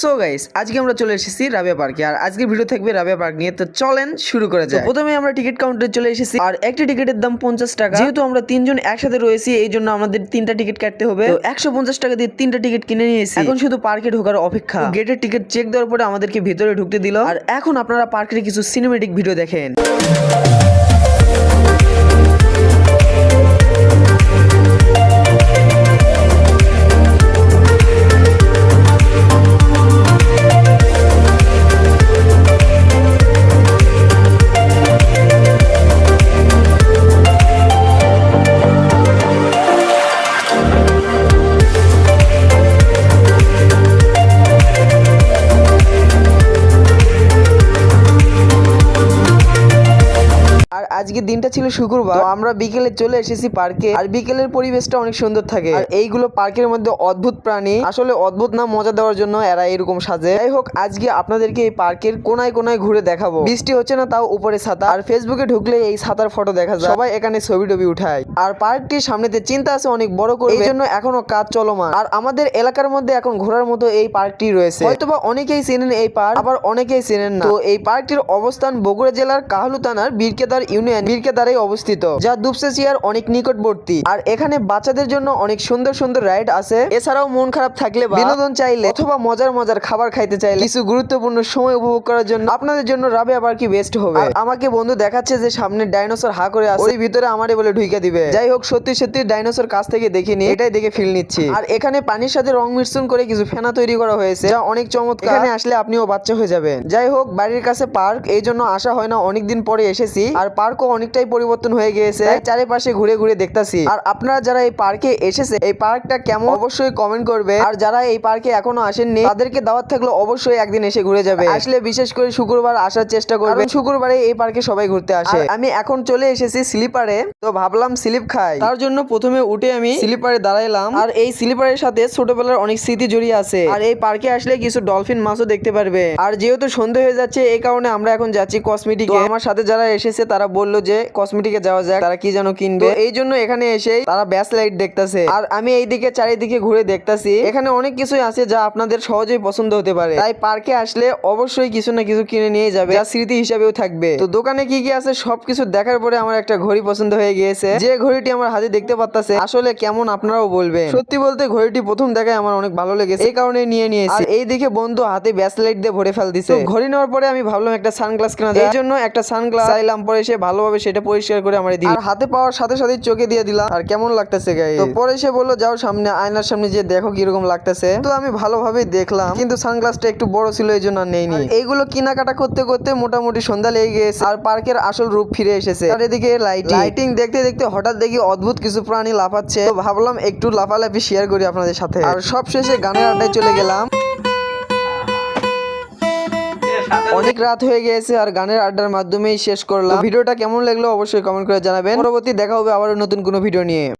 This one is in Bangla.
সো গাইস আজকে আমরা চলে এসেছি রাবিয়া পার্কে। আর আজকের ভিডিও থাকবে রাবিয়া পার্ক নিয়ে। তো চলেন শুরু করে যায় প্রথমে আমরা টিকিট কাউন্টারে চলে এসেছি। আর একটি টিকিটের দাম পঞ্চাশ টাকা। যেহেতু আমরা তিনজন একসাথে রয়েছি এই জন্য আমাদের তিনটা টিকিট কাটতে হবে। তো একশো পঞ্চাশ টাকা দিয়ে তিনটা টিকিট কিনে নিয়েছি। এখন শুধু পার্কে ঢোকার অপেক্ষা। গেটের টিকিট চেক দেওয়ার পরে আমাদেরকে ভিতরে ঢুকতে দিল। আর এখন আপনারা পার্কের কিছু সিনেমেটিক ভিডিও দেখেন। আর আজকের দিনটা ছিল শুক্রবার। আমরা বিকেলে চলে এসেছি পার্কে। আর বিকেলের পরিবেশটা অনেক সুন্দর থাকে। এইগুলো পার্কের মধ্যে অদ্ভুত প্রাণী। আসলে অদ্ভুত না, মজা দেওয়ার জন্য এরা এরকম সাজে। যাই হোক, আজকে আপনাদেরকে এই পার্কের কোনায় কোনায় ঘুরে দেখাবো। বৃষ্টি হচ্ছে না, তাও উপরে ছাতা। আর ফেসবুকে ঢুকলে এই ছাতার ফটো দেখা যায়। সবাই এখানে ছবি টবি উঠায়। আর পার্কটির সামনেতে চিন্তা আছে অনেক বড় করে। এই জন্য এখনও কাজ চলমান। আর আমাদের এলাকার মধ্যে এখন ঘোরার মতো এই পার্কটি রয়েছে। হয়তোবা অনেকেই চেনেন এই পার্ক, আবার অনেকেই চেনেন না। তো এই পার্কটির অবস্থান বগুড়া জেলার কাহলু থানার বীরকেদার ইউনিয়ন বীরকেদারে অবস্থিত যা দুপসেচিয়ার অনেক নিকটবর্তী। আর এখানে বাচ্চাদের জন্য অনেক সুন্দর সুন্দর রাইড আছে। এছাড়াও মন খারাপ থাকলে বিনোদন চাইলে অথবা মজার মজার খাবার খাইতে চাইলে কিছু গুরুত্বপূর্ণ সময় উপভোগ করার জন্য আপনাদের জন্য রাবে আবার কি বেস্ট হবে? আমাকে বন্ধু দেখাচ্ছে যে সামনে ডাইনোসর হা করে আছে। ওই ভিতরে আমারে বলে ঢুকে দিবে। যাই হোক সত্যি সত্যি ডাইনোসর কাছ থেকে দেখিনি এটাই দেখে ফিল নিচ্ছি। আর এখানে পানির সাথে রং মিশ্রণ করে কিছু ফেনা তৈরি করা হয়েছে যা অনেক চমৎকার। এখানে আসলে আপনিও বাচ্চা হয়ে যাবেন। যাই হোক বাড়ির কাছে পার্ক এই জন্য আসা হয় না। অনেকদিন পরে এসেছি। আর পার্কও অনেকটাই পরিবর্তন হয়ে গিয়েছে। চারিপাশে ঘুরে ঘুরে দেখতাছি। আর আপনারা যারা এই পার্কে এসেছে, এই পার্কটা কেমন? অবশ্যই কমেন্ট করবে। আর যারা এই পার্কে এখনও আসেননি, তাদেরকে দাওয়াত থাকলে অবশ্যই একদিন এসে ঘুরে যাবে। আসলে বিশেষ করে শুক্রবার আসার চেষ্টা করবেন শুক্রবারে এই পার্কে সবাই ঘুরতে আসে। আমি এখন চলে এসেছি স্লিপারে, তো ভাবলাম স্লিপ খাই। তার জন্য প্রথমে উঠে আমি স্লিপারে দাঁড়াইলাম। আর এই স্লিপারের সাথে ছোটবেলার অনেক স্মৃতি জড়িয়ে আছে। আর এই পার্কে আসলে কিছু ডলফিন মাছও দেখতে পারবে। আর যেহেতু সন্ধে হয়ে যাচ্ছে, এই কারণে আমরা এখন যাচ্ছি কসমেটিকে আমার সাথে যারা এসেছে, তারা বলল যে কসমেটিকে যাওয়া যাক, তারা কি যেন কিনবে। এই জন্য এখানে এসে তারা ব্যাস লাইট দেখতেছে। আর আমি এইদিকে চারিদিকে ঘুরে দেখতাছি, এখানে অনেক কিছুই আছে যা আপনাদের সহজেই পছন্দ হতে পারে। তাই পার্কে আসলে অবশ্যই কিছু না কিছু কিনে নিয়ে যাবে, যা স্মৃতি হিসাবেও থাকবে। তো দোকানে কি কি আছে সবকিছু দেখার পরে আমার একটা ঘড়ি পছন্দ হয়ে গিয়েছে। যে ঘড়িটি আমার হাতে দেখতে পারতাছে, আসলে কেমন আপনারাও বলবেন। সত্যি বলতে ঘড়িটি প্রথম দেখায় আমার অনেক ভালো লেগেছে। এই কারণে নিয়ে নিয়েছি। এই দিকে বন্ধু হাতে ব্যাস লাইট দিয়ে ভরে ফেল দিছে ঘড়ি নেওয়ার পরে আমি ভাবলাম একটা সানগ্লাস কেনা যায় এই জন্য একটা সানগ্লাস চাইলাম, পরে সে ভালোভাবে সেটা পরিষ্কার করে আমার দিল। আর হাতে পাওয়ার সাথে সাথে চোখে দিয়ে দিলাম। আর কেমন লাগতেছে গাই তো পরে সে বলল যাও সামনে আয়নার সামনে যে দেখো কীরকম লাগতেছে। তো আমি ভালোভাবে দেখলাম কিন্তু সানগ্লাসটা একটু বড় ছিল এই জন্য নেইনি। এইগুলো কেনাকাটা করতে করতে মোটামুটি সন্ধ্যা লেগে গেছে আর পার্কের আসল রূপ ফিরে এসেছে। আর এদিকে লাইটিং লাইটিং দেখতে দেখতে হঠাৎ দেখি অদ্ভুত কিছু প্রাণী লাফাচ্ছে। তো ভাবলাম একটু লাফালাফি শেয়ার করি আপনাদের সাথে। আর সব শেষে গানের আড্ডায় চলে গেলাম। অনেক রাত হয়ে গিয়েছে আর গানের আড্ডার মাধ্যমেই শেষ করলাম। ভিডিওটা কেমন লাগল অবশ্যই কমেন্ট করে জানাবেন। পরবর্তী দেখা হবে আবার নতুন কোনো ভিডিও নিয়ে।